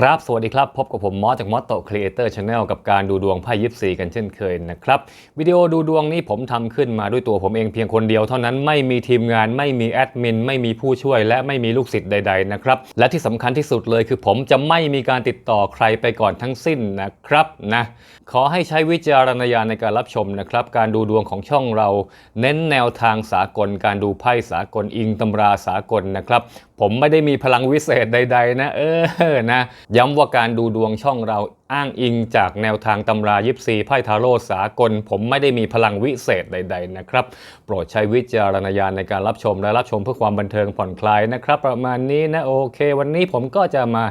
ครับ สวัสดีครับ พบกับผมมอสจากมอสโตครีเอเตอร์ชาแนลกับการดูดวงไพ่ยิปซีกันเช่นเคยนะครับ วิดีโอดูดวงนี้ผมทำขึ้นมาด้วยตัวผมเองเพียงคนเดียวเท่านั้นไม่มีทีมงานไม่มีแอดมินไม่มีผู้ช่วย และไม่มีลูกศิษย์ใด ๆ นะครับ และที่สำคัญที่สุดเลยคือผมจะไม่มีการติดต่อใครไปก่อนทั้งสิ้นนะครับนะขอให้ใช้วิจารณญาณในการรับชมนะครับ การดูดวงของช่องเรา เน้นแนวทางสากล การดูไพ่สากลอิงตำราสากลนะครับผมไม่ได้มีพลังวิเศษใด ๆ นะ เออนะย้ำว่าการดูดวงช่องเราอ้างอิงจากแนวทางตำรายิปซีไพ่ทาโร่สากล ผมไม่ได้มีพลังวิเศษใด ๆ นะครับ โปรดใช้วิจารณญาณในการรับชมและรับชมเพื่อความบันเทิงผ่อนคลายนะครับ ประมาณนี้นะโอเค วันนี้ผมก็จะมา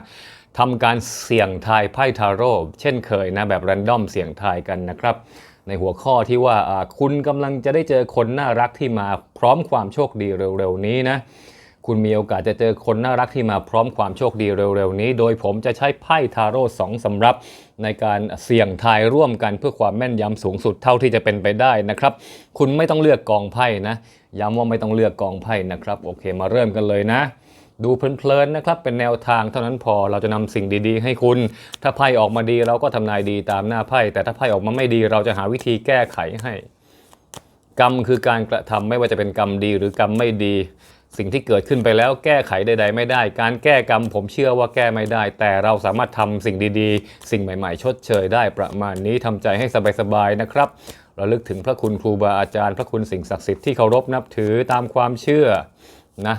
ทำการเสี่ยงทายไพ่ทาโร่เช่นเคยนะแบบแรนดอมเสี่ยงทายกันนะครับในหัวข้อที่ว่าคุณกำลังจะได้เจอคนน่ารักที่มาพร้อมความโชคดีเร็วๆนี้นะ คุณมีโอกาสจะเจอคนน่ารักที่มาพร้อมความโชคดีเร็วๆนี้ โดยผมจะใช้ไพ่ทาโร่สองสำรับในการเสี่ยงทายร่วมกันเพื่อความแม่นยำสูงสุดเท่าที่จะเป็นไปได้นะครับ คุณไม่ต้องเลือกกองไพ่นะ ย้ำว่าไม่ต้องเลือกกองไพ่นะครับโอเคมาเริ่มกันเลยนะดูเพลินๆนะครับเป็นแนวทางเท่านั้นพอเราจะนำสิ่งดีๆ ให้คุณ ถ้าไพ่ออกมาดีเราก็ทำนายดีตามหน้าไพ่แต่ถ้าไพ่ออกมาไม่ดีเราจะหาวิธีแก้ไขให้ กรรมคือการกระทำไม่ว่าจะเป็นกรรมดีหรือกรรมไม่ดี สิ่งที่เกิดขึ้นไปแล้วแก้ไขใด ๆ ไม่ได้ การแก้กรรมผมเชื่อว่าแก้ไม่ได้ แต่เราสามารถทำสิ่งดีๆ สิ่งใหม่ ๆ ชดเชยได้ประมาณนี้ทำใจให้สบายๆนะครับระลึกถึงพระคุณครูบาอาจารย์ พระคุณสิ่งศักดิ์สิทธิ์ที่เคารพนับถือตามความเชื่อนะ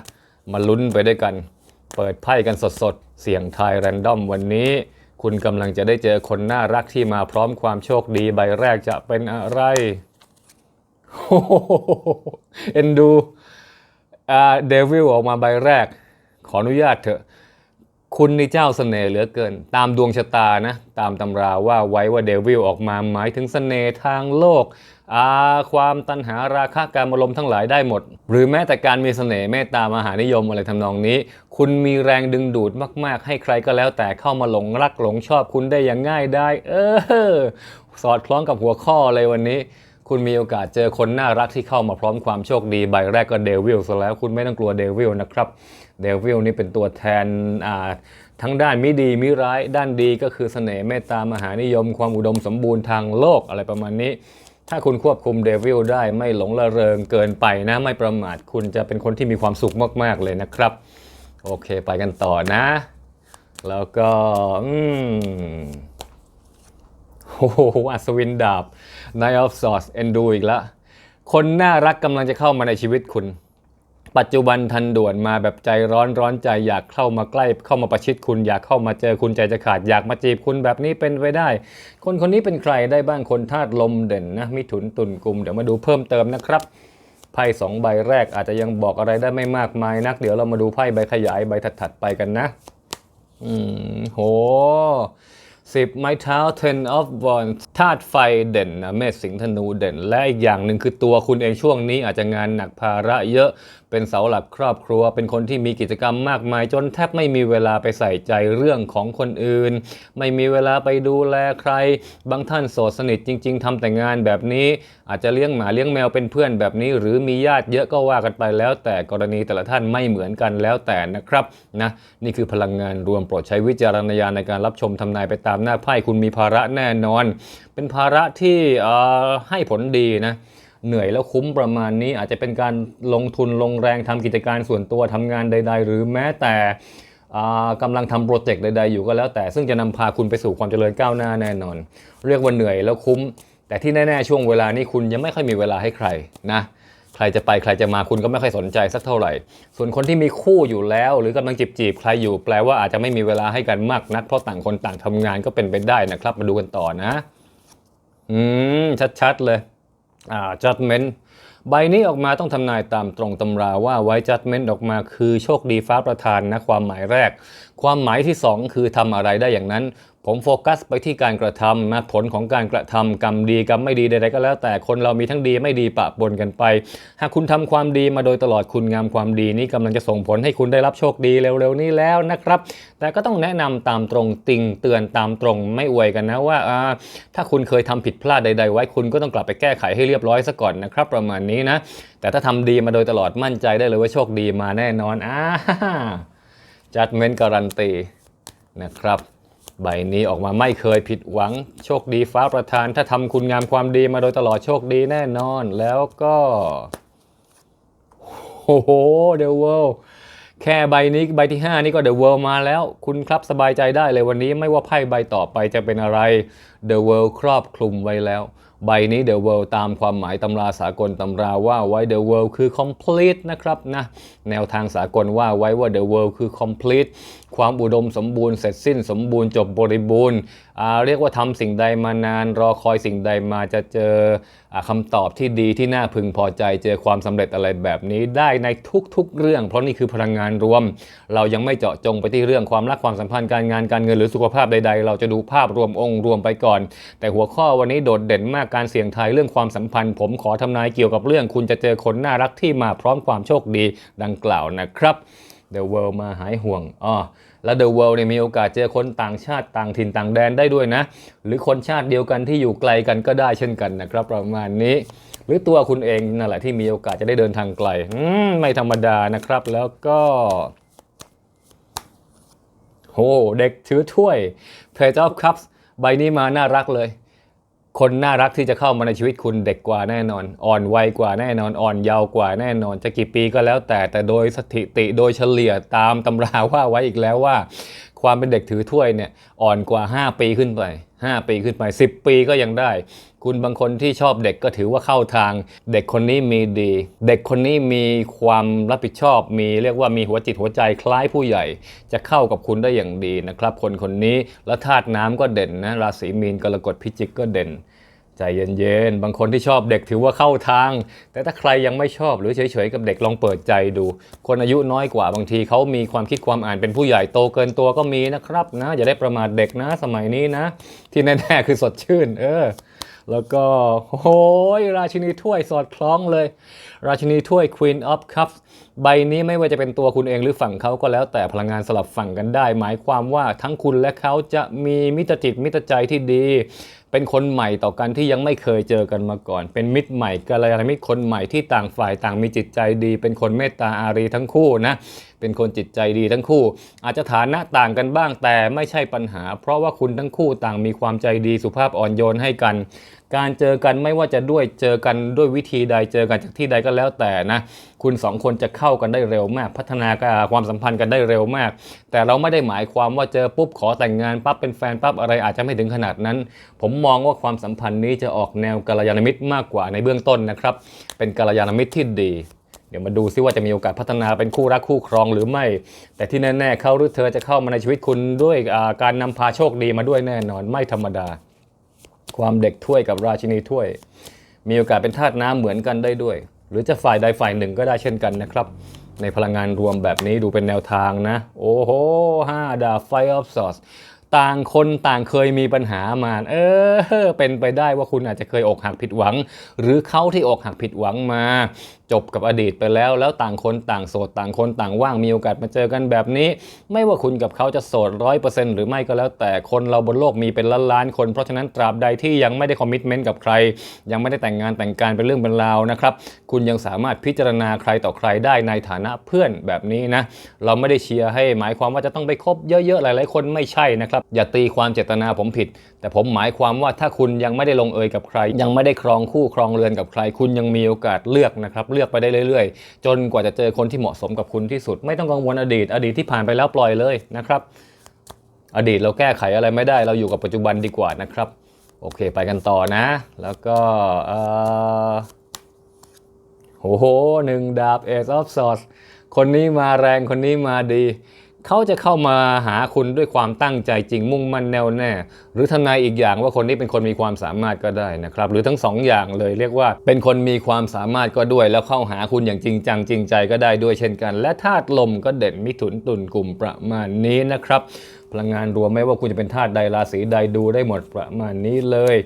มาลุ้นไปด้วยกัน เปิดไพ่กันสดๆ เสี่ยงทายแรนดอมวันนี้ คุณกำลังจะได้เจอคนน่ารักที่มาพร้อมความโชคดีใบแรกจะเป็นอะไรโอ้โหเอ็นดู อาเดวิลออกมาใบแรก ขออนุญาตเถอะ คุณนี่เจ้าเสน่ห์เหลือเกิน ตามดวงชะตานะ ตามตำราว่าไว้ว่าเดวิลออกมาหมายถึงเสน่ห์ทางโลกอาความตัณหาราคะการอารมทั้งหลายได้หมด หรือแม้แต่การมีเสน่ห์เมตตามหานิยมอะไรทำนองนี้ คุณมีแรงดึงดูดมากๆ ให้ใครก็แล้วแต่เข้ามาหลงรักหลงชอบคุณได้อย่างง่ายได้ เออ สอดคล้องกับหัวข้อเลยวันนี้ คุณมีโอกาสเจอคนน่ารักที่เข้ามาพร้อมความโชคดีใบแรกก็เดวิลซะแล้วคุณไม่ต้องกลัวเดวิลนะครับเดวิลนี่เป็นตัวแทนอ่าทั้งด้านมิดีมิร้ายด้านดีก็คือเสน่ห์เมตตามหานิยม ความอุดมสมบูรณ์ทางโลกอะไรประมาณนี้ ถ้าคุณควบคุมเดวิลได้ไม่หลงละเริงเกินไปนะไม่ประมาทคุณจะเป็นคนที่มีความสุขมาก ๆ เลยนะครับ โอเคไปกันต่อนะ แล้วก็อืม โอ้โหอัศวินดาบ Knight of Swords เอ็นดูอีกแล้ว คนน่ารักกำลังจะเข้ามาในชีวิตคุณ ปัจจุบันทันด่วนมาแบบใจร้อนร้อนใจอยากเข้ามาใกล้ เข้ามาประชิดคุณ อยากเข้ามาเจอคุณใจจะขาด อยากมาจีบคุณแบบนี้เป็นไปได้ คนคนนี้เป็นใครได้บ้างคนธาตุลมเด่นนะมิถุนตุลกุมเดี๋ยวมาดูเพิ่มเติมนะครับไพ่สองใบแรกอาจจะยังบอกอะไรได้ไม่มากมายนัก เดี๋ยวเรามาดูไพ่ใบขยายใบถัดๆไปกันนะ อืมโห สิบไม้เท้า ten of wands ธาตุไฟเด่นนะเมษสิงห์ธนูเด่น และอีกอย่างหนึ่งคือตัวคุณเองช่วงนี้อาจจะงานหนักภาระเยอะเป็นเสาหลักครอบครัว เป็นคนที่มีกิจกรรมมากมาย จนแทบไม่มีเวลาไปใส่ใจเรื่องของคนอื่น ไม่มีเวลาไปดูแลใคร บางท่านโสดสนิทจริง ๆทำแต่งานแบบนี้ อาจจะเลี้ยงหมาเลี้ยงแมวเป็นเพื่อนแบบนี้ หรือมีญาติเยอะก็ว่ากันไปแล้ว แต่กรณีแต่ละท่านไม่เหมือนกันแล้วแต่นะครับนะนี่คือพลังงานรวมโปรดใช้วิจารณญาณในการรับชมทำนายไปตามหน้าไพ่คุณมีภาระแน่นอน เป็นภาระที่เอ่อให้ผลดีนะเหนื่อยแล้วคุ้มประมาณนี้อาจจะเป็นการลงทุนลงแรงทำกิจการส่วนตัวทำงานใด ๆ หรือแม้แต่อ่ากำลังทำโปรเจกต์ใด ๆ อยู่ก็แล้วแต่ซึ่งจะนำพาคุณไปสู่ความเจริญก้าวหน้าแน่นอน เรียกว่าเหนื่อยแล้วคุ้ม แต่ที่แน่ ๆ ช่วงเวลานี้คุณยังไม่ค่อยมีเวลาให้ใครนะ ใครจะไปใครจะมาคุณก็ไม่ค่อยสนใจสักเท่าไหร่ ส่วนคนที่มีคู่อยู่แล้ว หรือกำลังจีบจีบๆใครอยู่แปลว่าอาจจะไม่มีเวลาให้กันมากนักเพราะต่างคนต่างทำงานก็เป็นไปได้นะครับ มาดูกันต่อนะ อืม ชัดๆเลยอ่า judgment ใบนี้ออกมาต้องทำนายตามตรงตำราว่าไว้ judgment ออกมาคือโชคดีฟ้าประทานนะความหมายแรก ความหมายที่ 2 คือทำอะไรได้อย่างนั้น ผมโฟกัสไปที่การกระทำนะผลของการกระทำกรรมดีกรรมไม่ดีใดๆก็แล้ว แต่คนเรามีทั้งดีไม่ดีปะปนกันไป หากคุณทำความดีมาโดยตลอดคุณงามความดีนี้กำลังจะส่งผลให้คุณได้รับโชคดีเร็วๆนี้แล้วนะครับ แต่ก็ต้องแนะนำตามตรงติงเตือนตามตรงไม่อวยกันนะว่าถ้าคุณเคยทำผิดพลาดใด ๆ ไว้คุณก็ต้องกลับไปแก้ไขให้เรียบร้อยซะก่อนนะครับประมาณนี้นะ แต่ถ้าทำดีมาโดยตลอดมั่นใจได้เลยว่าโชคดีมาแน่นอนอ่าจัดเม้นการันตีนะครับ ใบนี้ออกมาไม่เคยผิดหวัง โชคดีฟ้าประทาน ถ้าทำคุณงามความดีมาโดยตลอดโชคดีแน่นอน แล้วก็โอ้โหเดอะเวิลด์แค่ใบนี้ใบที่ 5 นี่ก็เดอะเวิลด์มาแล้ว คุณครับสบายใจได้เลยวันนี้ไม่ว่าไพ่ใบต่อไปจะเป็นอะไรเดอะเวิลด์ครอบคลุมไว้แล้ว ใบนี้ The World ตามความหมายตำราสากลตำราว่าไว้ The World คือ complete นะครับนะแนวทางสากลว่าไว้ว่า The World คือ complete ความอุดมสมบูรณ์เสร็จสิ้นสมบูรณ์จบบริบูรณ์เรียกว่าทำสิ่งใดมานาน รอคอยสิ่งใดมาจะเจออาคำตอบที่ดีที่น่าพึงพอใจ เจอความสำเร็จอะไรแบบนี้ได้ในทุกๆเรื่อง เพราะนี่คือพลังงานรวม เรายังไม่เจาะจงไปที่เรื่องความรักความสัมพันธ์การงานการเงินหรือสุขภาพใด ๆ เราจะดูภาพรวมองค์รวมไปก่อน แต่หัวข้อวันนี้โดดเด่นมากการเสี่ยงทายเรื่องความสัมพันธ์ ผมขอทำนายเกี่ยวกับเรื่อง คุณจะเจอคนน่ารักที่มาพร้อมความโชคดีดังกล่าวนะครับ The World มาหายห่วงอ๋อแล้ว The World เนี่ยมีโอกาสเจอคนต่างชาติต่างถิ่นต่างแดนได้ด้วยนะ หรือคนชาติเดียวกันที่อยู่ไกลกันก็ได้เช่นกันนะครับ ประมาณนี้ หรือตัวคุณเองนั่นแหละที่มีโอกาสจะได้เดินทางไกลมไม่ธรรมดานะครับ แล้วก็โหเด็กถือถ้วย Page of Cups ใบนี้มาน่ารักเลย คนน่ารักที่จะเข้ามาในชีวิตคุณเด็กกว่าแน่นอน อ่อนวัยกว่าแน่นอน อ่อนเยาว์กว่าแน่นอน จะกี่ปีก็แล้วแต่แต่โดยสถิติโดยเฉลี่ยตามตำราว่าไว้อีกแล้วว่า ความเป็นเด็กถือถ้วยเนี่ยอ่อนกว่า 5 ปีขึ้นไป 5 ปีขึ้นไป 10 ปีก็ยังได้ คุณบางคนที่ชอบเด็กก็ถือว่าเข้าทาง เด็กคนนี้มีดี เด็กคนนี้มีความรับผิดชอบ มีเรียกว่ามีหัวจิตหัวใจคล้ายผู้ใหญ่ จะเข้ากับคุณได้อย่างดีนะครับ คนคนนี้แล้วธาตุน้ำก็เด่นนะราศีมีนกรกฎพิจิกก็เด่นใจเย็นๆ บางคนที่ชอบเด็กถือว่าเข้าทาง แต่ถ้าใครยังไม่ชอบหรือเฉยๆ กับเด็กลองเปิดใจดู คนอายุน้อยกว่าบางทีเขามีความคิดความอ่านเป็นผู้ใหญ่โตเกินตัวก็มีนะครับนะอย่าได้ประมาทเด็กนะสมัยนี้นะ ที่แน่ๆคือสดชื่น เออ แล้วก็โอ้ยราชินีถ้วยสอดคล้องเลย ราชินีถ้วย Queen of Cups ใบนี้ไม่ว่าจะเป็นตัวคุณเองหรือฝั่งเขาก็แล้วแต่พลังงานสลับฝั่งกันได้ หมายความว่าทั้งคุณและเขาจะมีมิตรจิตมิตรใจที่ดี เป็นคนใหม่ต่อกันที่ยังไม่เคยเจอกันมาก่อน เป็นมิตรใหม่กัลยาณมิตรคนใหม่ที่ต่างฝ่ายต่างมีจิตใจดี เป็นคนเมตตาอารีทั้งคู่นะเป็นคนจิตใจดีทั้งคู่ อาจจะฐานะต่างกันบ้างแต่ไม่ใช่ปัญหา เพราะว่าคุณทั้งคู่ต่างมีความใจดีสุภาพอ่อนโยนให้กัน การเจอกันไม่ว่าจะด้วยเจอกันด้วยวิธีใดเจอกันจากที่ใดก็แล้วแต่นะคุณสองคนจะเข้ากันได้เร็วมาก พัฒนาความสัมพันธ์กันได้เร็วมาก แต่เราไม่ได้หมายความว่าเจอปุ๊บขอแต่งงานปั๊บเป็นแฟนปั๊บอะไรอาจจะไม่ถึงขนาดนั้น ผมมองว่าความสัมพันธ์นี้จะออกแนวกัลยาณมิตรมากกว่าในเบื้องต้นนะครับ เป็นกัลยาณมิตรที่ดีเดี๋ยวมาดูซิว่าจะมีโอกาสพัฒนาเป็นคู่รักคู่ครองหรือไม่ แต่ที่แน่ๆเขาหรือเธอจะเข้ามาในชีวิตคุณด้วยการนำพาโชคดีมาด้วยแน่นอนไม่ธรรมดา ความเด็กถ้วยกับราชินีถ้วย มีโอกาสเป็นธาตุน้ำเหมือนกันได้ด้วย หรือจะฝ่ายใดฝ่ายหนึ่งก็ได้เช่นกันนะครับ ในพลังงานรวมแบบนี้ดูเป็นแนวทางนะ โอ้โหห้าดาบไฟออฟซอสต่างคนต่างเคยมีปัญหามา เออ เป็นไปได้ว่าคุณอาจจะเคยอกหักผิดหวัง หรือเขาที่อกหักผิดหวังมา จบกับอดีตไปแล้ว แล้วต่างคนต่างโสดต่างคนต่างว่างมีโอกาสมาเจอกันแบบนี้ ไม่ว่าคุณกับเขาจะโสดร้อยเปอร์เซ็นต์หรือไม่ก็แล้วแต่คนเราบนโลกมีเป็นล้านล้านๆคนเพราะฉะนั้นตราบใดที่ยังไม่ได้คอมมิชเมนต์กับใคร ยังไม่ได้แต่งงานแต่งการเป็นเรื่องเป็นราวนะครับ คุณยังสามารถพิจารณาใครต่อใครได้ในฐานะเพื่อนแบบนี้นะเราไม่ได้เชียร์ให้หมายความว่าจะต้องไปคบเยอะๆหลายๆ คนไม่ใช่นะครับอย่าตีความเจตนาผมผิด แต่ผมหมายความว่าถ้าคุณยังไม่ได้ลงเอยกับใคร ยังไม่ได้ครองคู่ครองเรือนกับใคร คุณยังมีโอกาสเลือกนะครับเลือกไปได้เรื่อยๆ จนกว่าจะเจอคนที่เหมาะสมกับคุณที่สุด ไม่ต้องกังวลอดีต อดีตที่ผ่านไปแล้วปล่อยเลยนะครับ อดีตเราแก้ไขอะไรไม่ได้เราอยู่กับปัจจุบันดีกว่านะครับ โอเคไปกันต่อนะ แล้วก็โอ้โหหนึ่งดาบเอซอฟซอสคนนี้มาแรงคนนี้มาดี เขาจะเข้ามาหาคุณด้วยความตั้งใจจริงมุ่งมั่นแน่วแน่ หรือทนายอีกอย่างว่าคนนี้เป็นคนมีความสามารถก็ได้นะครับ หรือทั้งสองอย่างเลยเรียกว่าเป็นคนมีความสามารถก็ด้วย แล้วเข้าหาคุณอย่างจริงจังจริงใจก็ได้ด้วยเช่นกัน และธาตุลมก็เด่นมิถุนตุลกลุ่มประมาณนี้นะครับ พลังงานรวมไม่ว่าคุณจะเป็นธาตุใดราศีใดดูได้หมดประมาณนี้เลย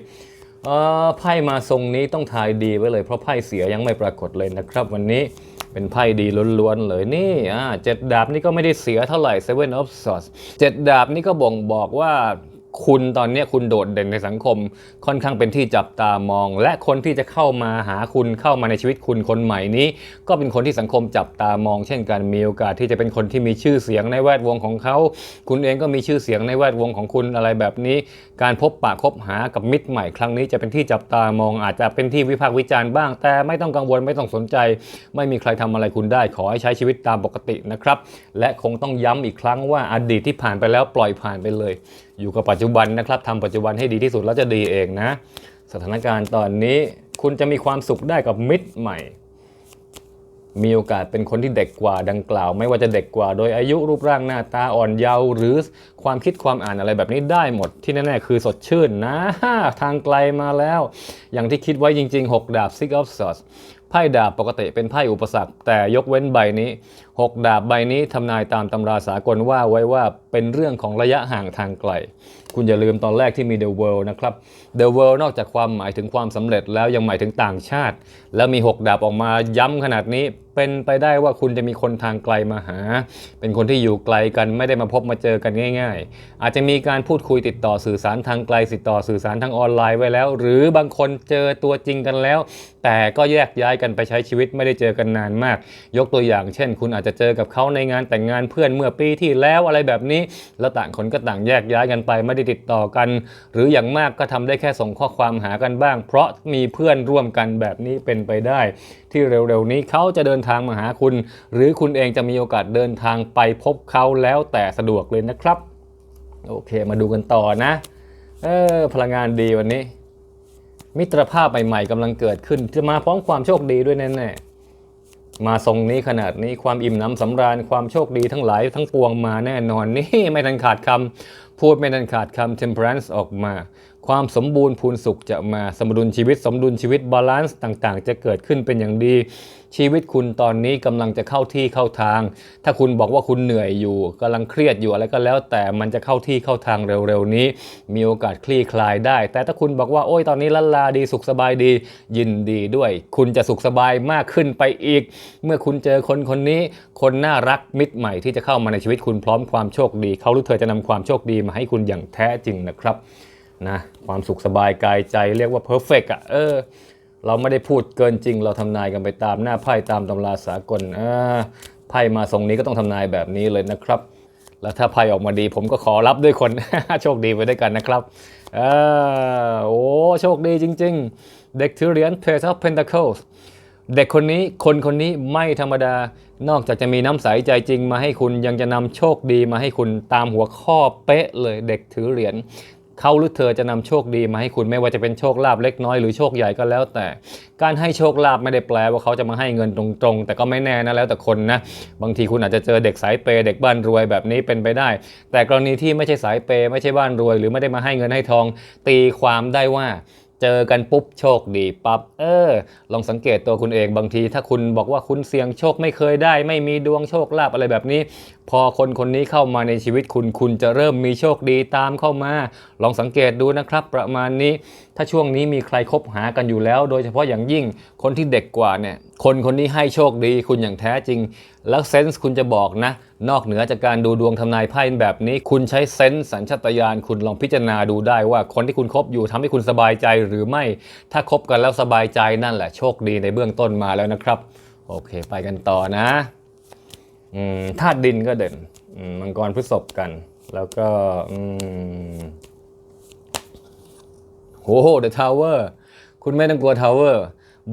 เออไพ่มาทรงนี้ต้องทายดีไว้เลย เพราะไพ่เสียยังไม่ปรากฏเลยนะครับ วันนี้เป็นไพ่ดีล้วนๆเลยนี่อ่าเจ็ดดาบนี่ก็ไม่ได้เสียเท่าไหร่ Seven of Swords เจ็ดดาบนี่ก็บ่งบอกว่าคุณตอนนี้คุณโดดเด่นในสังคม ค่อนข้างเป็นที่จับตามอง และคนที่จะเข้ามาหาคุณเข้ามาในชีวิตคุณคนใหม่นี้ ก็เป็นคนที่สังคมจับตามอง เช่นกันมีโอกาสที่จะเป็นคนที่มีชื่อเสียงในแวดวงของเขา คุณเองก็มีชื่อเสียงในแวดวงของคุณอะไรแบบนี้ การพบปะคบหากับมิตรใหม่ครั้งนี้จะเป็นที่จับตามองอาจจะเป็นที่วิพากษ์วิจารณ์บ้าง แต่ไม่ต้องกังวลไม่ต้องสนใจ ไม่มีใครทำอะไรคุณได้ ขอให้ใช้ชีวิตตามปกตินะครับ และคงต้องย้ำอีกครั้งว่าอดีตที่ผ่านไปแล้วปล่อยผ่านไปเลย อยู่กับปัจจุบันนะครับทำปัจจุบันให้ดีที่สุดแล้วจะดีเองนะ สถานการณ์ตอนนี้คุณจะมีความสุขได้กับมิตรใหม่ มีโอกาสเป็นคนที่เด็กกว่าดังกล่าว ไม่ว่าจะเด็กกว่า โดยอายุรูปร่างหน้าตาอ่อนเยาว์หรือความคิดความอ่านอะไรแบบนี้ได้หมดที่แน่ๆคือสดชื่นนะ ทางไกลมาแล้ว อย่างที่คิดไว้จริง ๆ 6 ดาบ Six of Swords ไพ่ดาบปกติเป็นไพ่อุปสรรค แต่ยกเว้นใบนี้6 ดาบใบนี้ทำนายตามตำราสากลว่าไว้ว่าเป็นเรื่องของระยะห่างทางไกล คุณอย่าลืมตอนแรกที่มี The World นะครับ The World นอกจากความหมายถึงความสำเร็จแล้วยังหมายถึงต่างชาติ แล้วมี 6 ดาบออกมาย้ำขนาดนี้ เป็นไปได้ว่าคุณจะมีคนทางไกลมาหา เป็นคนที่อยู่ไกลกันไม่ได้มาพบมาเจอกันง่าย ๆ อาจจะมีการพูดคุยติดต่อสื่อสารทางไกลติดต่อสื่อสารทางออนไลน์ไว้แล้ว หรือบางคนเจอตัวจริงกันแล้ว แต่ก็แยกย้ายกันไปใช้ชีวิตไม่ได้เจอกันนานมาก ยกตัวอย่าง เช่น คุณอาจจะเจอกับเขาในงานแต่งงานเพื่อนเมื่อปีที่แล้วอะไรแบบนี้ แล้วต่างคนก็ต่างแยกย้ายกันไปไม่ได้ติดต่อกัน หรืออย่างมากก็ทำได้แค่ส่งข้อความหากันบ้าง เพราะมีเพื่อนร่วมกันแบบนี้เป็นไปได้ ที่เร็วๆนี้เขาจะเดินทางมาหาคุณ หรือคุณเองจะมีโอกาสเดินทางไปพบเขาแล้วแต่สะดวกเลยนะครับ โอเคมาดูกันต่อนะเออพลังงานดีวันนี้ มิตรภาพใหม่ๆกำลังเกิดขึ้น จะมาพร้อมความโชคดีด้วยแน่ๆ มาทรงนี้ขนาดนี้ความอิ่มหน้ำสำราญความโชคดีทั้งหลายทั้งปวงมาแน่นอนนี่ไม่ทันขาดคำพูดไม่ทันขาดคำ temperance ออกมา ความสมบูรณ์พูนสุขจะมาสมดุลชีวิต สมดุลชีวิตบาลานซ์ต่างๆ จะเกิดขึ้นเป็นอย่างดี ชีวิตคุณตอนนี้กำลังจะเข้าที่เข้าทาง ถ้าคุณบอกว่าคุณเหนื่อยอยู่กำลังเครียดอยู่อะไรก็แล้ว แต่มันจะเข้าที่เข้าทางเร็วๆนี้ มีโอกาสคลี่คลายได้ แต่ถ้าคุณบอกว่าโอ้ยตอนนี้ละลาดีสุขสบายดี ยินดีด้วย คุณจะสุขสบายมากขึ้นไปอีก เมื่อคุณเจอคนคนนี้ คนน่ารักมิตรใหม่ที่จะเข้ามาในชีวิตคุณพร้อมความโชคดี เขาหรือเธอจะนำความโชคดีมาให้คุณอย่างแท้จริงนะครับ นะความสุขสบายกายใจเรียกว่าเพอร์เฟกอะเออ เราไม่ได้พูดเกินจริง เราทำนายกันไปตามหน้าไพ่ตามตำราสากลอ่าไพ่มาทรงนี้ก็ต้องทำนายแบบนี้เลยนะครับ แล้วถ้าไพ่ออกมาดี ผมก็ขอรับด้วยคน โชคดีไปด้วยกันนะครับอ่าโอ้โชคดีจริง ๆ เด็กถือเหรียญ Page of Pentacles เด็กคนนี้คนคนนี้ไม่ธรรมดานอกจากจะมีน้ำใสใจจริงมาให้คุณยังจะนำโชคดีมาให้คุณตามหัวข้อเป๊ะเลยเด็กถือเหรียญ เขาหรือเธอจะนำโชคดีมาให้คุณไม่ว่าจะเป็นโชคลาภเล็กน้อยหรือโชคใหญ่ก็แล้วแต่ การให้โชคลาภไม่ได้แปลว่าเขาจะมาให้เงินตรงๆ แต่ก็ไม่แน่นะแล้วแต่คนนะ บางทีคุณอาจจะเจอเด็กสายเปย์เด็กบ้านรวยแบบนี้เป็นไปได้ แต่กรณีที่ไม่ใช่สายเปย์ไม่ใช่บ้านรวย หรือไม่ได้มาให้เงินให้ทอง ตีความได้ว่าเจอกันปุ๊บโชคดีปับ๊บเออ ลองสังเกตตัวคุณเองบางที ถ้าคุณบอกว่าคุณเสี่ยงโชคไม่เคยได้ ไม่มีดวงโชคลาภอะไรแบบนี้พอคนคนนี้เข้ามาในชีวิตคุณ คุณจะเริ่มมีโชคดีตามเข้ามา ลองสังเกตดูนะครับ ประมาณนี้ ถ้าช่วงนี้มีใครคบหากันอยู่แล้ว โดยเฉพาะอย่างยิ่งคนที่เด็กกว่าเนี่ย คนคนนี้ให้โชคดีคุณอย่างแท้จริง แล้วเซนส์คุณจะบอกนะ นอกเหนือจากการดูดวงทำนายไพ่แบบนี้ คุณใช้เซนส์สัญชาตญาณคุณลองพิจารณาดูได้ว่าคนที่คุณคบอยู่ทำให้คุณสบายใจหรือไม่ ถ้าคบกันแล้วสบายใจนั่นแหละโชคดีในเบื้องต้นมาแล้วนะครับ โอเค ไปกันต่อนะ ธาตุดินก็เด่นมังกรพฤษภกัน แล้วก็โหเดอะทาวเวอร์คุณไม่ต้องกลัวทาวเวอร์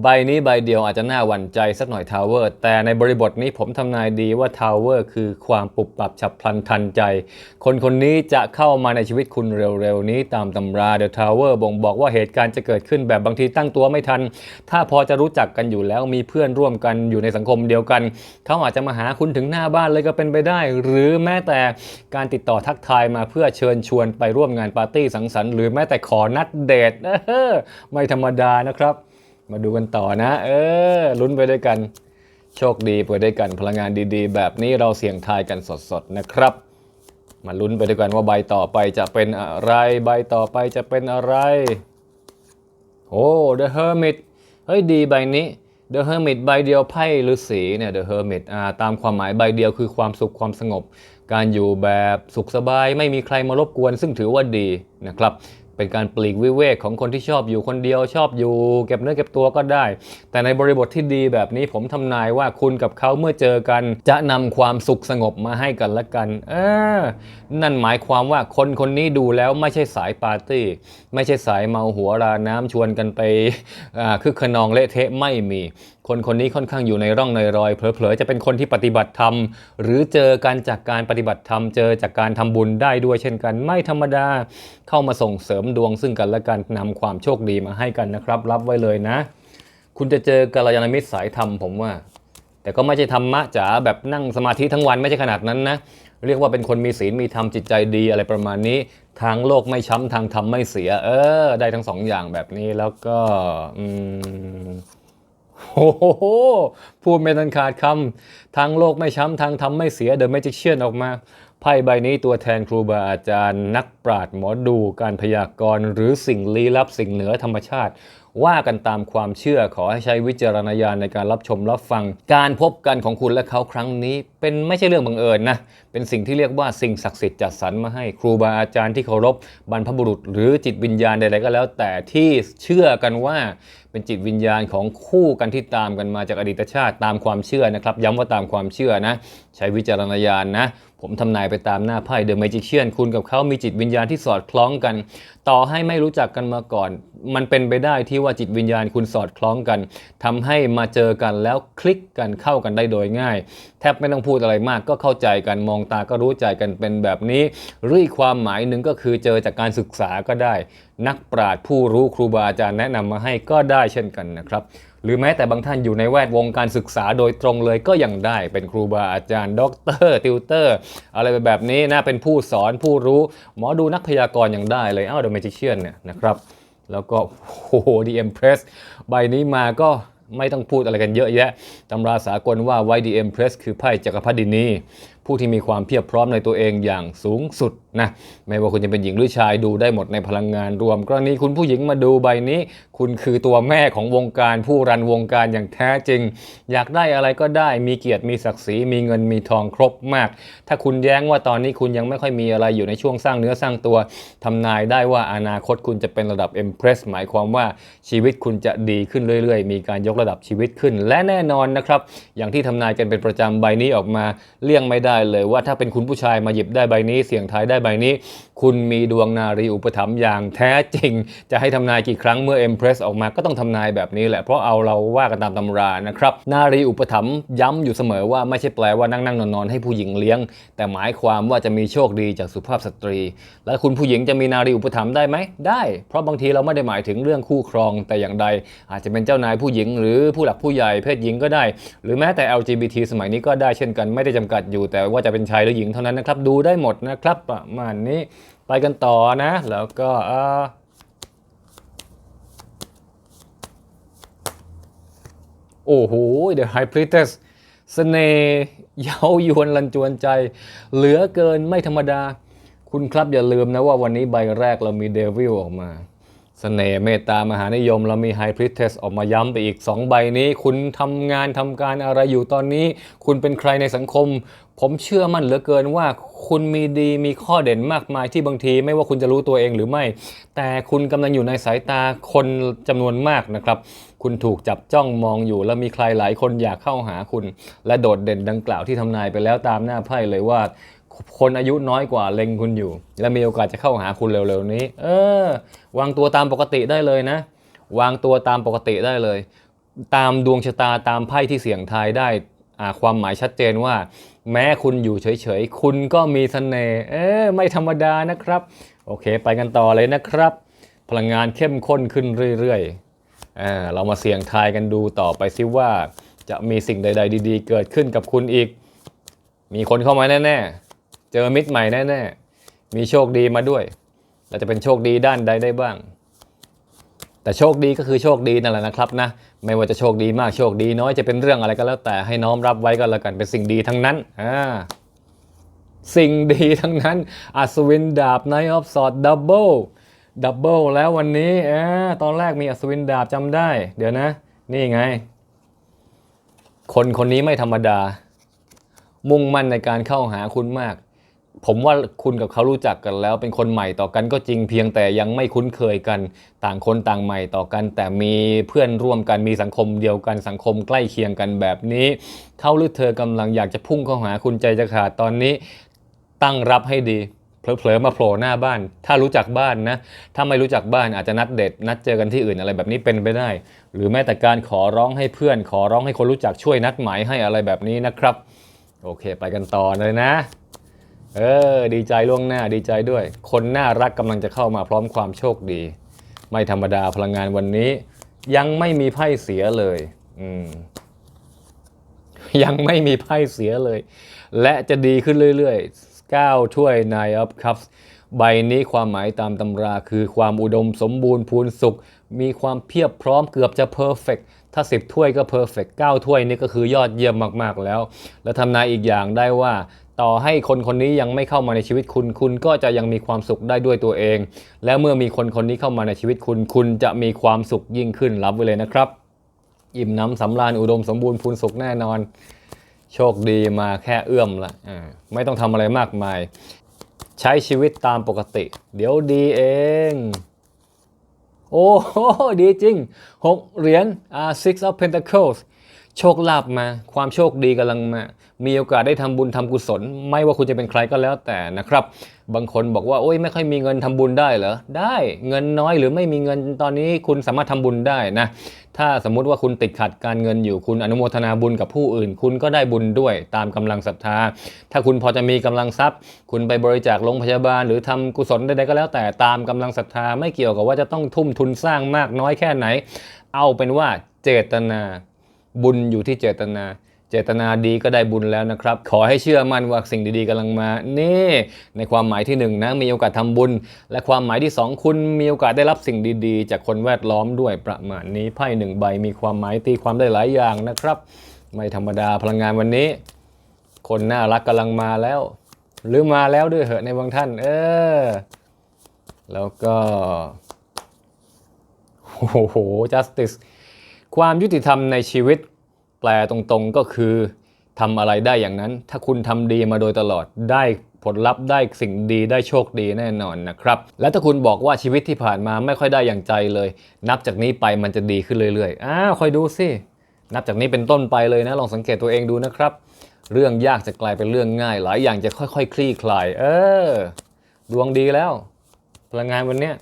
ใบนี้ใบเดียวอาจจะน่าหวั่นใจสักหน่อย Tower แต่ในบริบทนี้ผมทำนายดีว่า Tower คือความปรับปรับฉับพลันทันใจ คนคนนี้จะเข้ามาในชีวิตคุณเร็วๆนี้ตามตำรา The Tower บ่งบอกว่าเหตุการณ์จะเกิดขึ้นแบบบางทีตั้งตัวไม่ทัน ถ้าพอจะรู้จักกันอยู่แล้วมีเพื่อนร่วมกันอยู่ในสังคมเดียวกัน เขาอาจจะมาหาคุณถึงหน้าบ้านเลยก็เป็นไปได้ หรือแม้แต่การติดต่อทักทายมาเพื่อเชิญชวนไปร่วมงานปาร์ตี้สังสรรค์หรือแม้แต่ขอนัดเดทไม่ธรรมดานะครับ มาดูกันต่อนะ เออลุ้นไปด้วยกัน โชคดีไปด้วยกันพลังงานดีๆ แบบนี้เราเสี่ยงทายกันสดๆนะครับ มาลุ้นไปด้วยกันว่าใบต่อไปจะเป็นอะไรใบต่อไปจะเป็นอะไร โอ้ The Hermit เฮ้ยดีใบนี้ The Hermit ใบเดียวไพ่ฤาษีเนี่ย The Hermit อ่าตามความหมายใบเดียวคือความสุขความสงบ การอยู่แบบสุขสบายไม่มีใครมารบกวน ซึ่งถือว่าดีนะครับ เป็นการปลีกวิเวกของคนที่ชอบอยู่คนเดียวชอบอยู่ เก็บเนื้อเก็บตัวก็ได้ แต่ในบริบทที่ดีแบบนี้ผมทำนายว่าคุณกับเขาเมื่อเจอกัน จะนำความสุขสงบมาให้กันและกันเออนั่นหมายความว่าคนคนนี้ดูแล้วไม่ใช่สายปาร์ตี้ ไม่ใช่สายเมาหัวราน้ำชวนกันไปคึกขนองเละเทะไม่มี คนคนนี้ค่อนข้างอยู่ในร่องในรอยเผลอๆจะเป็นคนที่ปฏิบัติธรรม หรือเจอกันจากการปฏิบัติธรรมเจอจากการทำบุญได้ด้วยเช่นกัน ไม่ธรรมดาเข้ามาส่งเสริมดวงซึ่งกันและกันนำความโชคดีมาให้กันนะครับ รับไว้เลยนะ คุณจะเจอกัลยาณมิตรสายธรรมผมว่า แต่ก็ไม่ใช่ธรรมะจ๋าแบบนั่งสมาธิทั้งวันไม่ใช่ขนาดนั้นนะเรียกว่าเป็นคนมีศีลมีธรรมจิตใจดีอะไรประมาณนี้ ทางโลกไม่ช้ำทางธรรมไม่เสีย เออ ได้ทั้งสองอย่างแบบนี้แล้วก็อืม โอ้โหพูดไม่ทันขาดคำทางโลกไม่ช้ำทางทำไม่เสียเดอะแมจิเชียนออกมา ไพ่ใบนี้ตัวแทนครูบาอาจารย์ นักปราชญ์หมอดูการพยากรณ์ หรือสิ่งลี้ลับสิ่งเหนือธรรมชาติ ว่ากันตามความเชื่อขอให้ใช้วิจารณญาณในการรับชมรับฟัง การพบกันของคุณและเขาครั้งนี้ เป็นไม่ใช่เรื่องบังเอิญนะ เป็นสิ่งที่เรียกว่าสิ่งศักดิ์สิทธิ์จัดสรรมาให้ครูบาอาจารย์ที่เคารพบรรพบุรุษ หรือจิตวิญญาณใดๆก็แล้ว แต่ที่เชื่อกันว่าเป็นจิตวิญญาณของคู่กันที่ตามกันมาจากอดีตชาติตามความเชื่อนะครับ ย้ำว่าตามความเชื่อนะ ใช้วิจารณญาณนะ ผมทำนายไปตามหน้าไพ่เดอะแมจิเชียนคุณกับเขามีจิตวิญญาณที่สอดคล้องกัน ต่อให้ไม่รู้จักกันมาก่อน มันเป็นไปได้ที่ว่าจิตวิญญาณคุณสอดคล้องกันทำให้มาเจอกันแล้วคลิกกันเข้ากันได้โดยง่าย แทบไม่ต้องพูดอะไรมากก็เข้าใจกันมองตาก็รู้ใจกันเป็นแบบนี้หรือความหมายหนึ่งก็คือเจอจากการศึกษาก็ได้ นักปราชญ์ผู้รู้ครูบาอาจารย์แนะนำมาให้ก็ได้เช่นกันนะครับ หรือแม้แต่บางท่านอยู่ในแวดวงการศึกษาโดยตรงเลยก็ยังได้เป็นครูบาอาจารย์ด็อกเตอร์ติวเตอร์อะไรแบบนี้นะเป็นผู้สอนผู้รู้ หมอดูนักพยากรณ์ยังได้เลยอ้าวเดอะแมจิเชียนเนี่ยนะครับแล้วก็โอ้โหดีเอ็มเพรสใบนี้มาก็ไม่ต้องพูดอะไรกันเยอะแยะ ตำราสากลว่าไวดีเอ็มเพรสคือไพ่จักรพรรดินี ผู้ที่มีความเพียบพร้อมในตัวเองอย่างสูงสุดนะไม่ว่าคุณจะเป็นหญิงหรือชายดูได้หมดในพลังงานรวม กรณีคุณผู้หญิงมาดูใบนี้ คุณคือตัวแม่ของวงการผู้รันวงการอย่างแท้จริง อยากได้อะไรก็ได้มีเกียรติมีศักดิ์ศรีมีเงินมีทองครบมาก ถ้าคุณแย้งว่าตอนนี้คุณยังไม่ค่อยมีอะไรอยู่ในช่วงสร้างเนื้อสร้างตัวทำนายได้ว่าอนาคตคุณจะเป็นระดับ Empress หมายความว่าชีวิตคุณจะดีขึ้นเรื่อยๆ มีการยกระดับชีวิตขึ้น และแน่นอนนะครับอย่างที่ทำนายกันเป็นประจำใบนี้ออกมาเลี่ยงไม่ได้เลยว่าถ้าเป็นคุณผู้ชายมาหยิบได้ใบนี้เสี่ยงทายได้ใบนี้ คุณมีดวงนารีอุปถัมภ์อย่างแท้จริง จะให้ทำนายกี่ครั้งเมื่อ Empress ออกมาก็ต้องทำนายแบบนี้แหละเพราะเอาเราว่ากันตามตำรานะครับนารีอุปถัมภ์ย้ำอยู่เสมอว่าไม่ใช่แปลว่านั่งนั่งนอนนอนให้ผู้หญิงเลี้ยง แต่หมายความว่าจะมีโชคดีจากสุภาพสตรี และคุณผู้หญิงจะมีนารีอุปถัมภ์ได้ไหมได้ เพราะบางทีเราไม่ได้หมายถึงเรื่องคู่ครองแต่อย่างใด อาจจะเป็นเจ้านายผู้หญิง หรือผู้หลักผู้ใหญ่เพศหญิงก็ได้ หรือแม้แต่ LGBT สมัยนี้ก็ได้เช่นกันไม่ได้จำกัดอยู่ แต่ว่าจะเป็นชายหรือหญิงเท่านั้นนะครับดูได้หมดนะครับมาณนี้ไปกันต่อนะ แล้วก็โอ้โห The High Priestess เสน่ห์เย้ายวนลันจวนใจ เหลือเกินไม่ธรรมดา คุณครับอย่าลืมนะว่าวันนี้ใบแรกเรามีเดวิลออกมาเสน่ห์เมตตามหานิยม เรามีไฮพริเทสออกมาย้ำไปอีก 2 ใบนี้ คุณทำงานทำการอะไรอยู่ตอนนี้ คุณเป็นใครในสังคม ผมเชื่อมั่นเหลือเกินว่าคุณมีดีมีข้อเด่นมากมายที่บางที ไม่ว่าคุณจะรู้ตัวเองหรือไม่ แต่คุณกำลังอยู่ในสายตาคนจำนวนมากนะครับ คุณถูกจับจ้องมองอยู่แล้วมีใครหลายคนอยากเข้าหาคุณ และโดดเด่นดังกล่าวที่ทำนายไปแล้วตามหน้าไพ่เลยว่า คนอายุน้อยกว่าเล็งคุณอยู่ และมีโอกาสจะเข้าหาคุณเร็วๆนี้ เออ วางตัวตามปกติได้เลยนะ วางตัวตามปกติได้เลย ตามดวงชะตาตามไพ่ที่เสี่ยงทายได้อ่าความหมายชัดเจนว่า แม้คุณอยู่เฉยๆ คุณก็มีเสน่ห์เออไม่ธรรมดานะครับ โอเค ไปกันต่อเลยนะครับ พลังงานเข้มข้นขึ้นเรื่อยๆอ่าเรามาเสี่ยงทายกันดูต่อไปซิว่าจะมีสิ่งใด ๆ ดี ๆ เกิดขึ้นกับคุณอีก มีคนเข้ามาแน่ๆ เจอมิตรใหม่แน่ๆ มีโชคดีมาด้วย เราจะเป็นโชคดีด้านใดได้บ้าง แต่โชคดีก็คือโชคดีนั่นแหละนะครับนะไม่ว่าจะโชคดีมากโชคดีน้อยจะเป็นเรื่องอะไรก็แล้วแต่ให้น้อมรับไว้ก็แล้วกันเป็นสิ่งดีทั้งนั้นอ่าสิ่งดีทั้งนั้น อัศวินดาบ Knight of Swords Double Double แล้ววันนี้อ่าตอนแรกมีอัศวินดาบจำได้ เดี๋ยวนะ นี่ไง คนคนนี้ไม่ธรรมดา มุ่งมั่นในการเข้าหาคุณมาก ผมว่าคุณกับเขารู้จักกันแล้ว เป็นคนใหม่ต่อกันก็จริงเพียงแต่ยังไม่คุ้นเคยกัน ต่างคนต่างใหม่ต่อกัน แต่มีเพื่อนร่วมกันมีสังคมเดียวกันสังคมใกล้เคียงกันแบบนี้ เขาหรือเธอกำลังอยากจะพุ่งเข้าหาคุณใจจะขาดตอนนี้ ตั้งรับให้ดีเผลอๆมาโผล่หน้าบ้าน ถ้ารู้จักบ้านนะ ถ้าไม่รู้จักบ้านอาจจะนัดเดทนัดเจอกันที่อื่นอะไรแบบนี้เป็นไปได้ หรือแม้แต่การขอร้องให้เพื่อน ขอร้องให้คนรู้จักช่วยนัดหมายให้อะไรแบบนี้นะครับ โอเค ไปกันต่อเลยนะ เออ ดีใจล่วงหน้าดีใจด้วย คนน่ารักกำลังจะเข้ามาพร้อมความโชคดี ไม่ธรรมดาพลังงานวันนี้ ยังไม่มีไพ่เสียเลย อืม ยังไม่มีไพ่เสียเลย และจะดีขึ้นเรื่อยๆ9ถ้วย Nine of Cups ใบนี้ความหมายตามตำราคือความอุดมสมบูรณ์พูนสุข มีความเพียบพร้อมเกือบจะเพอร์เฟกถ้า 10 ถ้วยก็เพอร์เฟก9ถ้วยนี่ก็คือยอดเยี่ยมมากๆแล้ว และทำนายอีกอย่างได้ว่า ต่อให้คนคนนี้ยังไม่เข้ามาในชีวิตคุณ คุณก็จะยังมีความสุขได้ด้วยตัวเอง และเมื่อมีคนคนนี้เข้ามาในชีวิตคุณ คุณจะมีความสุขยิ่งขึ้นรับไว้เลยนะครับ อิ่มน้ำสำราญอุดมสมบูรณ์พูนสุขแน่นอน โชคดีมาแค่เอื้อมละไม่ต้องทำอะไรมากมาย ใช้ชีวิตตามปกติ เดี๋ยวดีเอง โอ้โหดีจริงหกเหรียญอ่า six of pentacles โชคลาภมา ความโชคดีกำลังมา มีโอกาสได้ทำบุญทำกุศล ไม่ว่าคุณจะเป็นใครก็แล้วแต่นะครับ บางคนบอกว่าโอ้ยไม่ค่อยมีเงินทำบุญได้เหรอ ได้เงินน้อยหรือไม่มีเงินตอนนี้คุณสามารถทำบุญได้นะ ถ้าสมมุติว่าคุณติดขัดการเงินอยู่คุณอนุโมทนาบุญกับผู้อื่น คุณก็ได้บุญด้วยตามกำลังศรัทธา ถ้าคุณพอจะมีกำลังทรัพย์ คุณไปบริจาคโรงพยาบาล หรือทำกุศลใดๆก็แล้วแต่ตามกำลังศรัทธาไม่เกี่ยวกับว่าจะต้องทุ่มทุนสร้างมากน้อยแค่ไหน เอาเป็นว่าเจตนา บุญอยู่ที่เจตนา เจตนาดีก็ได้บุญแล้วนะครับ ขอให้เชื่อมั่นว่าสิ่งดีๆกำลังมา นี่ ในความหมายที่หนึ่งนะมีโอกาสทำบุญ และความหมายที่สองคุณมีโอกาสได้รับสิ่งดีๆ จากคนแวดล้อมด้วยประมาณนี้ไพ่หนึ่งใบมีความหมายตีความได้หลายอย่างนะครับ ไม่ธรรมดาพลังงานวันนี้ คนน่ารักกำลังมาแล้ว หรือมาแล้วด้วยเหอะในบางท่าน เออ แล้วก็โอ้โห justice ความยุติธรรมในชีวิต แปลตรงๆก็คือทำอะไรได้อย่างนั้น ถ้าคุณทำดีมาโดยตลอดได้ผลลัพธ์ได้สิ่งดีได้โชคดีแน่นอนนะครับ และถ้าคุณบอกว่าชีวิตที่ผ่านมาไม่ค่อยได้อย่างใจเลย นับจากนี้ไปมันจะดีขึ้นเรื่อยๆอ้าวคอยดูสินับจากนี้เป็นต้นไปเลยนะ ลองสังเกตตัวเองดูนะครับ เรื่องยากจะกลายเป็นเรื่องง่าย หลายอย่างจะค่อยๆคลี่คลาย เออ ดวงดีแล้ว พลังงานวันเนี้ย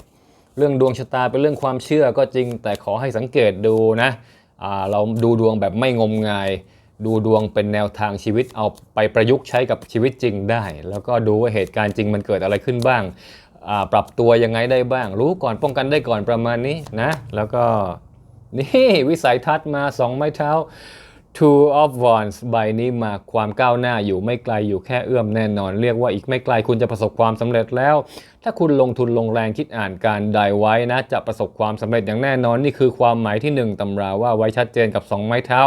เรื่องดวงชะตาเป็นเรื่องความเชื่อก็จริง แต่ขอให้สังเกตดูนะเราดูดวงแบบไม่งมงาย ดูดวงเป็นแนวทางชีวิตเอาไปประยุกต์ใช้กับชีวิตจริงได้ แล้วก็ดูว่าเหตุการณ์จริงมันเกิดอะไรขึ้นบ้าง ปรับตัวยังไงได้บ้าง รู้ก่อนป้องกันได้ก่อนประมาณนี้นะ แล้วก็นี่วิสัยทัศน์มาสองไม้เท้า Two of Wands ใบนี้มาความก้าวหน้าอยู่ไม่ไกลอยู่แค่เอื้อมแน่นอน เรียกว่าอีกไม่ไกลคุณจะประสบความสำเร็จแล้ว ถ้าคุณลงทุนลงแรงคิดอ่านการใดไว้นะ จะประสบความสำเร็จอย่างแน่นอน นี่คือความหมายที่หนึ่งตำราว่าไว้ชัดเจนกับสองไม้เท้า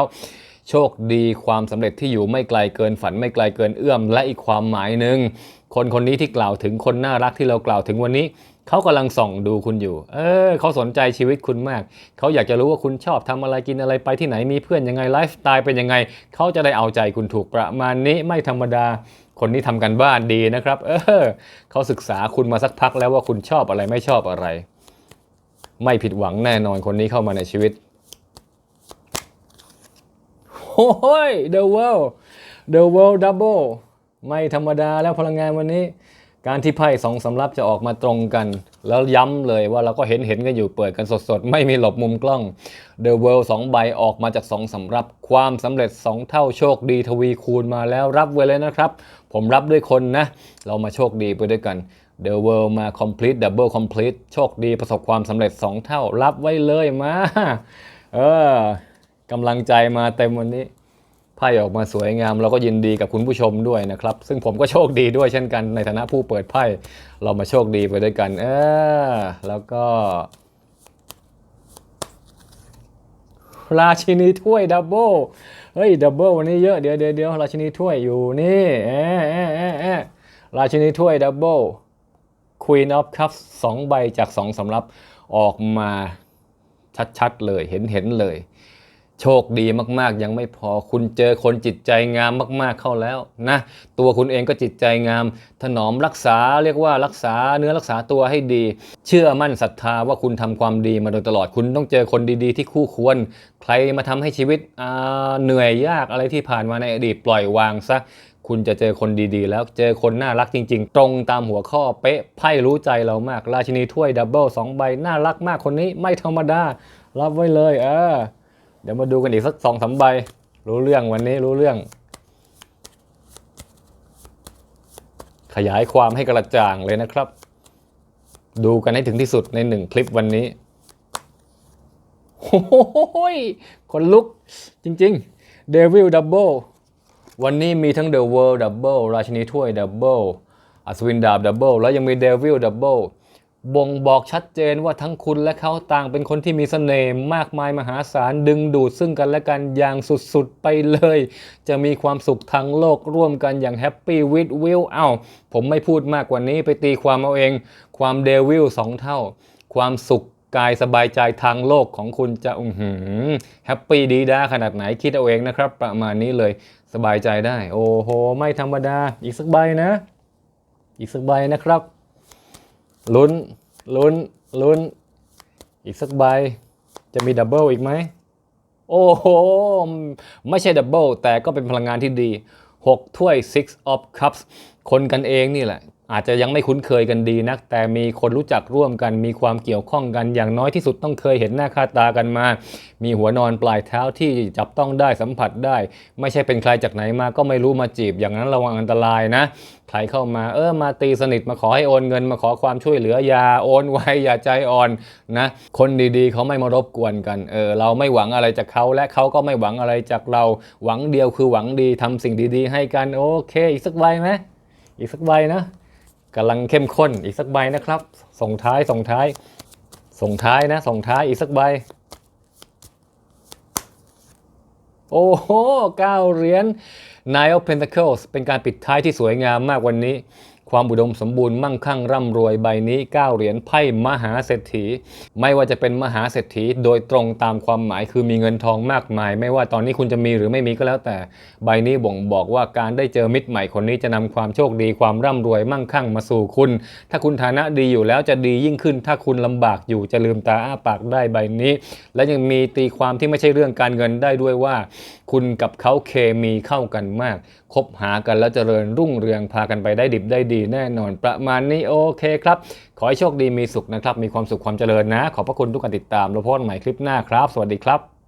โชคดีความสำเร็จที่อยู่ไม่ไกลเกินฝันไม่ไกลเกินเอื้อม และอีกความหมายหนึ่งคนคนนี้ที่กล่าวถึงคนน่ารักที่เรากล่าวถึงวันนี้ เขากำลังส่องดูคุณอยู่ เออเขาสนใจชีวิตคุณมาก เขาอยากจะรู้ว่าคุณชอบทำอะไรกินอะไรไปที่ไหนมีเพื่อนยังไงไลฟ์สไตล์เป็นยังไง เขาจะได้เอาใจคุณถูกประมาณนี้ไม่ธรรมดา คนนี้ทำกันบ้านดีนะครับ เออเขาศึกษาคุณมาสักพักแล้วว่าคุณชอบอะไรไม่ชอบอะไร ไม่ผิดหวังแน่นอนคนนี้เข้ามาในชีวิตโอ้ย The World The World Double ไม่ธรรมดาแล้วพลังงานวันนี้ การที่ไพ่สองสำรับจะออกมาตรงกัน แล้วย้ำเลยว่าเราก็เห็นเห็นกันอยู่เปิดกันสดๆ ไม่มีหลบมุมกล้อง The World สองใบออกมาจากสองสำรับ ความสำเร็จ 2 เท่าโชคดีทวีคูณมาแล้วรับไว้เลยนะครับ ผมรับด้วยคนนะ เรามาโชคดีไปด้วยกัน The World มา complete double complete โชคดีประสบความสำเร็จ 2 เท่ารับไว้เลยมา เออกำลังใจมาเต็มวันนี้ ไพ่ออกมาสวยงาม เราก็ยินดีกับคุณผู้ชมด้วยนะครับ ซึ่งผมก็โชคดีด้วยเช่นกันในฐานะผู้เปิดไพ่เรามาโชคดีไปด้วยกัน เออแล้วก็ ราชินีถ้วยดับเบิลเฮ้ยดับเบิลวันนี้เยอะเดี๋ยวเดี๋ยวเดี๋ยวราชินีถ้วยอยู่นี่เอะเอะเอะเอราชินีถ้วยดับเบิล Queen of Cups สองใบจากสองสำรับออกมาชัดๆเลยเห็นเห็นเลย โชคดีมากๆ ยังไม่พอคุณเจอคนจิตใจงามมากๆเข้าแล้วนะตัวคุณเองก็จิตใจงาม ถนอมรักษาเรียกว่ารักษาเนื้อรักษาตัวให้ดี เชื่อมั่นศรัทธาว่าคุณทำความดีมาโดยตลอดคุณต้องเจอคนดีๆ ที่คู่ควร ใครมาทำให้ชีวิตเหนื่อยยากอะไรที่ผ่านมาในอดีตปล่อยวางซะคุณจะเจอคนดีๆ แล้วเจอคนน่ารักจริง ๆ ตรงตามหัวข้อเป๊ะไพ่รู้ใจเรามาก ราชินีถ้วยดับเบิลสองใบน่ารักมากคนนี้ไม่ธรรมดา รับไว้เลยเออ เดี๋ยวมาดูกันอีกสักสองสามใบ รู้เรื่องวันนี้รู้เรื่อง ขยายความให้กระจ่างเลยนะครับ ดูกันให้ถึงที่สุดในหนึ่งคลิปวันนี้โอ้ยคนลุกจริงๆ Devil Double วันนี้มีทั้ง The World Double ราชินีถ้วย Double อัศวินดาบ Double แล้วยังมี Devil Double บ่ บ่งบอกชัดเจนว่าทั้งคุณและเขาต่างเป็นคนที่มีเสน่ห์มากมายมหาศาลดึงดูดซึ่งกันและกันอย่างสุดๆไปเลย จะมีความสุขทางโลกร่วมกันอย่างแฮปปี้วิดวิลเอ้าผมไม่พูดมากกว่านี้ไปตีความเอาเอง ความเดวิลสองเท่า ความสุขกายสบายใจทางโลกของคุณจะอือหือแฮปปี้ดีด้าขนาดไหนคิดเอาเองนะครับ ประมาณนี้เลยสบายใจได้ โอ้โห ไม่ธรรมดา อีกสักใบนะ อีกสักใบนะครับ ลุ้นลุ้นลุ้น อีกสักใบ จะมีดับเบิลอีกไหม โอ้โห ไม่ใช่ดับเบิลแต่ก็เป็นพลังงานที่ดี 6 ถ้วย six of cups คนกันเองนี่แหละ อาจจะยังไม่คุ้นเคยกันดีนัก แต่มีคนรู้จักร่วมกัน มีความเกี่ยวข้องกันอย่างน้อยที่สุดต้องเคยเห็นหน้าค่าตากันมา มีหัวนอนปลายเท้าที่จับต้องได้สัมผัสได้ ไม่ใช่เป็นใครจากไหนมาก็ไม่รู้มาจีบ อย่างนั้นระวังอันตรายนะใครเข้ามาเออมาตีสนิทมาขอให้โอนเงินมาขอความช่วยเหลืออย่าโอนไวอย่าใจอ่อนนะ คนดีๆเขาไม่มารบกวนกันเออเราไม่หวังอะไรจากเขาและเขาก็ไม่หวังอะไรจากเรา หวังเดียวคือหวังดีทำสิ่งดีๆ ให้กันโอเค อีกสักใบไหมอีกสักใบนะ กำลังเข้มข้นอีกสักใบนะครับ ส่งท้ายส่งท้าย ส่งท้ายนะ ส่งท้ายอีกสักใบ โอ้โหเก้าเหรียญ Nine of Pentacles เป็นการปิดท้ายที่สวยงามมากวันนี้ ความอุดมสมบูรณ์มั่งคั่งร่ำรวยใบนี้9เหรียญไพ่มหาเศรษฐี ไม่ว่าจะเป็นมหาเศรษฐีโดยตรงตามความหมายคือมีเงินทองมากมาย ไม่ว่าตอนนี้คุณจะมีหรือไม่มีก็แล้วแต่ ใบนี้บ่งบอกว่าการได้เจอมิตรใหม่คนนี้จะนำความโชคดีความร่ำรวยมั่งคั่งมาสู่คุณ ถ้าคุณฐานะดีอยู่แล้วจะดียิ่งขึ้น ถ้าคุณลำบากอยู่จะลืมตาอ้าปากได้ใบนี้ และยังมีตีความที่ไม่ใช่เรื่องการเงินได้ด้วยว่า คุณกับเขาเคมีเข้ากันมาก คบหากันแล้วเจริญรุ่งเรืองพากันไปได้ดิบได้ดีแน่นอนประมาณนี้โอเคครับ ขอให้โชคดีมีสุขนะครับ มีความสุขความเจริญนะ ขอบพระคุณทุกการติดตามแล้วพบกันใหม่คลิปหน้าครับ สวัสดีครับ